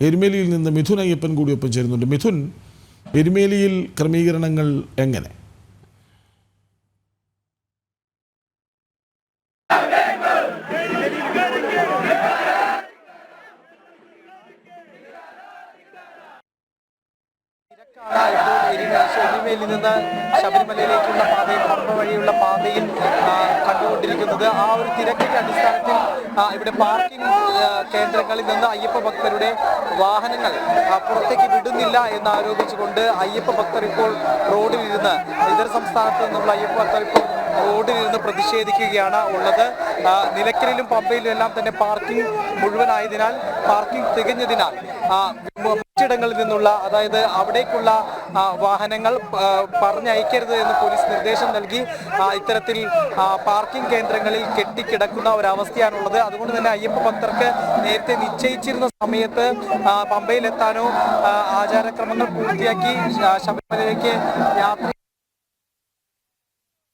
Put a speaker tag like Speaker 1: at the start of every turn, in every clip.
Speaker 1: എരുമേലിയിൽ നിന്ന് മിഥുൻ അയ്യപ്പൻ കൂടി ഒപ്പം ചേരുന്നുണ്ട്. മിഥുൻ എരുമേലിയിൽ ക്രമീകരണങ്ങൾ എങ്ങനെ?
Speaker 2: ശബരിമലയിലേക്കുള്ള പാതയിൽ പാതയിൽ കണ്ടുകൊണ്ടിരിക്കുന്നത് ആ ഒരു തിരക്കിന്റെ അടിസ്ഥാനത്തിൽ ഇവിടെ പാർക്കിംഗ് കേന്ദ്രങ്ങളിൽ നിന്ന് അയ്യപ്പ ഭക്തരുടെ വാഹനങ്ങൾ പുറത്തേക്ക് വിടുന്നില്ല എന്ന് ആരോപിച്ചുകൊണ്ട് അയ്യപ്പ ഭക്തർ ഇപ്പോൾ റോഡിൽ റോഡിലിരുന്ന് ഇതര സംസ്ഥാനത്ത് നിന്നുള്ള അയ്യപ്പ ഭക്തർ ഇപ്പോൾ റോഡിൽ റോഡിലിരുന്ന് പ്രതിഷേധിക്കുകയാണ് ഉള്ളത്. നിലയ്ക്കലിലും പമ്പയിലും എല്ലാം തന്നെ പാർക്കിംഗ് മുഴുവനായതിനാൽ പാർക്കിംഗ് തികഞ്ഞതിനാൽ മറ്റിടങ്ങളിൽ നിന്നുള്ള അതായത് അവിടേക്കുള്ള വാഹനങ്ങൾ പറഞ്ഞയക്കരുത് എന്ന് പോലീസ് നിർദ്ദേശം നൽകി. ഇത്തരത്തിൽ പാർക്കിംഗ് കേന്ദ്രങ്ങളിൽ കെട്ടിക്കിടക്കുന്ന ഒരവസ്ഥയാണുള്ളത്. അതുകൊണ്ട് തന്നെ അയ്യപ്പ ഭക്തർക്ക് നേരത്തെ നിശ്ചയിച്ചിരുന്ന സമയത്ത് പമ്പയിലെത്താനോ ആചാരക്രമങ്ങൾ പൂർത്തിയാക്കി ശബരിമലയിലേക്ക് യാത്ര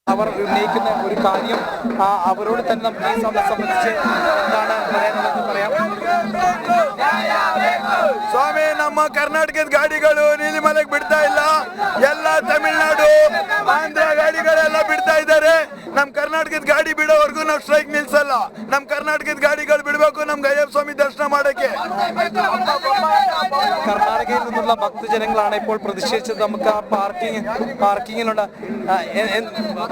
Speaker 2: അവർ ഉന്നയിക്കുന്ന ഒരു കാര്യം അവരോട് തന്നെ നമുക്ക് സംബന്ധിച്ച് എന്താണ് പറയാനുള്ളതെന്ന് പറയാം.
Speaker 3: ನಮ್ಮ ಕರ್ನಾಟಕದ ಗಾಡಿಗಳು ನೀಲಿಮಲೆಗೆ ಬಿಡ್ತಾ ಇಲ್ಲ. ಎಲ್ಲ ತಮಿಳ್ನಾಡು, ಆಂಧ್ರ ಗಾಡಿಗಳೆಲ್ಲ ಬಿಡ್ತಾ ಇದ್ದಾರೆ. ನಮ್ ಕರ್ನಾಟಕದ ಗಾಡಿ ಬಿಡೋವರೆಗೂ ನಾವು ಸ್ಟ್ರೈಕ್ ನಿಲ್ಸಲ್ಲ. ನಮ್ ಕರ್ನಾಟಕದ ಗಾಡಿಗಳು ಬಿಡಬೇಕು ನಮ್ಗೆ ಅಯ್ಯಪ್ಪ ಸ್ವಾಮಿ ದರ್ಶನ ಮಾಡಕ್ಕೆ.
Speaker 2: കർണാടകയിൽ നിന്നുള്ള ഭക്തജനങ്ങളാണ് ഇപ്പോൾ പ്രതിഷേധിച്ചത്. നമുക്ക് ആ parking പാർക്കിങ്ങിലുള്ള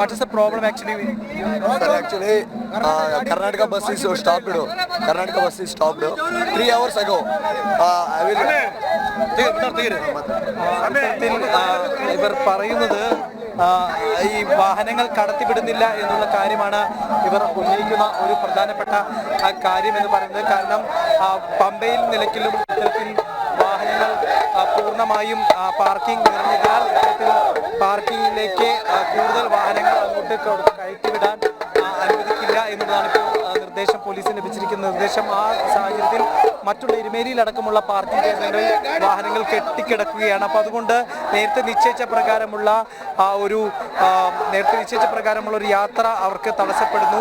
Speaker 2: what is the problem actually
Speaker 4: actually? Karnataka bus bus is Karnataka bus bus is three hours hours ago. I will.
Speaker 2: ഇവർ പറയുന്നത് ഈ വാഹനങ്ങൾ കടത്തിവിടുന്നില്ല എന്നുള്ള കാര്യമാണ് ഇവർ ഉന്നയിക്കുന്ന ഒരു പ്രധാനപ്പെട്ട കാര്യം എന്ന് പറയുന്നത്. കാരണം പമ്പയിൽ നിലയ്ക്കലും ഇത്തരത്തിൽ വാഹനങ്ങൾ പൂർണമായും പാർക്കിംഗ് നിറഞ്ഞതിനാൽ ഇത്തരത്തിൽ പാർക്കിങ്ങിലേക്ക് കൂടുതൽ വാഹനങ്ങൾ അങ്ങോട്ട് കയറ്റിവിടാൻ അനുവദിക്കില്ല എന്നുള്ളതാണ് ഇപ്പോൾ നിർദ്ദേശം പോലീസിന് ലഭിച്ചിരിക്കുന്ന നിർദ്ദേശം. ആ സാഹചര്യത്തിൽ മറ്റുള്ള എരുമേലിയിൽ അടക്കമുള്ള പാർക്കിംഗ് കേന്ദ്രങ്ങളിൽ വാഹനങ്ങൾ കെട്ടിക്കിടക്കുകയാണ്. അപ്പോൾ അതുകൊണ്ട് നേരത്തെ നിശ്ചയിച്ച പ്രകാരമുള്ള ഒരു നേരത്തെ നിശ്ചയിച്ച പ്രകാരമുള്ള ഒരു യാത്ര അവർക്ക് തടസ്സപ്പെടുന്നു.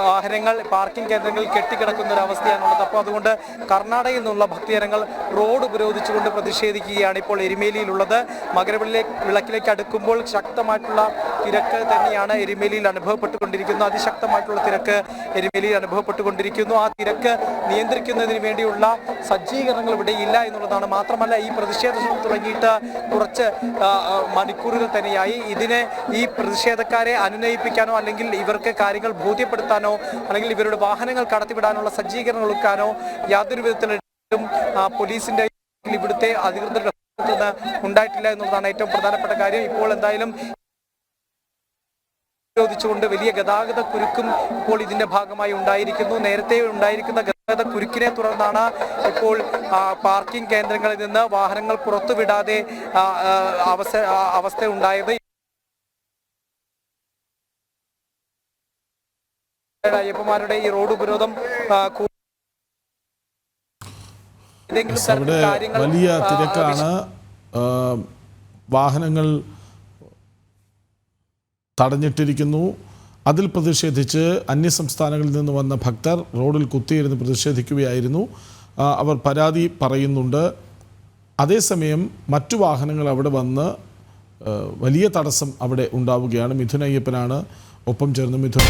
Speaker 2: വാഹനങ്ങൾ പാർക്കിംഗ് കേന്ദ്രങ്ങളിൽ കെട്ടിക്കിടക്കുന്ന ഒരു അവസ്ഥയാണുള്ളത്. അപ്പോൾ അതുകൊണ്ട് കർണാടകയിൽ നിന്നുള്ള ഭക്തജനങ്ങൾ റോഡ് ഉപരോധിച്ചുകൊണ്ട് പ്രതിഷേധിക്കുകയാണ് ഇപ്പോൾ എരുമേലിയിലുള്ളത്. മകരവിളിലെ വിളക്കിലേക്ക് അടുക്കുമ്പോൾ ശക്തമായിട്ടുള്ള തിരക്ക് തന്നെയാണ് എരുമേലിയിൽ അനുഭവപ്പെട്ടുകൊണ്ടിരിക്കുന്നത്. അതിശക്തമായിട്ടുള്ള തിരക്ക് എരുമേലിയിൽ അനുഭവപ്പെട്ടുകൊണ്ടിരിക്കുന്നു. ആ തിരക്ക് നിയന്ത്രിക്കുന്നതിന് വേണ്ടിയുള്ള സജ്ജീകരണങ്ങൾ ഇവിടെ ഇല്ല എന്നുള്ളതാണ്. മാത്രമല്ല ഈ പ്രതിഷേധം തുടങ്ങിയിട്ട് കുറച്ച് മണിക്കൂറുകൾ തന്നെയായി. ഇതിനെ ഈ പ്രതിഷേധക്കാരെ അനുനയിപ്പിക്കാനോ അല്ലെങ്കിൽ ഇവർക്ക് കാര്യങ്ങൾ ബോധ്യപ്പെടുത്താനോ അല്ലെങ്കിൽ ഇവരുടെ വാഹനങ്ങൾ കടത്തിവിടാനുള്ള സജ്ജീകരണങ്ങൾ ഒരുക്കാനോ യാതൊരു വിധത്തിലും പോലീസിന്റെ ഇവിടുത്തെ അധികൃതരുടെ ഉണ്ടായിട്ടില്ല എന്നുള്ളതാണ് ഏറ്റവും പ്രധാനപ്പെട്ട കാര്യം. ഇപ്പോൾ എന്തായാലും നിരോധിച്ചുകൊണ്ട് വലിയ ഗതാഗത കുരുക്കും ഇപ്പോൾ ഇതിന്റെ ഭാഗമായി ഉണ്ടായിരിക്കുന്നു. നേരത്തെ ഉണ്ടായിരിക്കുന്ന കുരുക്കിനെ തുടർന്നാണ് ഇപ്പോൾ പാർക്കിംഗ് കേന്ദ്രങ്ങളിൽ നിന്ന് വാഹനങ്ങൾ പുറത്തുവിടാതെ അവസ്ഥ അവസ്ഥ ഉണ്ടായത്. അയ്യപ്പന്മാരുടെ ഈ റോഡ് ഉപരോധം
Speaker 1: വലിയ തിരക്കാണ്. വാഹനങ്ങൾ തടഞ്ഞിട്ടിരിക്കുന്നു. അതിൽ പ്രതിഷേധിച്ച് അന്യസംസ്ഥാനങ്ങളിൽ നിന്ന് വന്ന ഭക്തർ റോഡിൽ കുത്തിയിരുന്ന് പ്രതിഷേധിക്കുകയായിരുന്നു. അവർ പരാതി പറയുന്നുണ്ട്. അതേസമയം മറ്റു വാഹനങ്ങൾ അവിടെ വന്ന് വലിയ തടസ്സം അവിടെ ഉണ്ടാവുകയാണ്. മിഥുൻ അയ്യപ്പനാണ്. ഒപ്പം ചേർന്ന് മിഥുൻ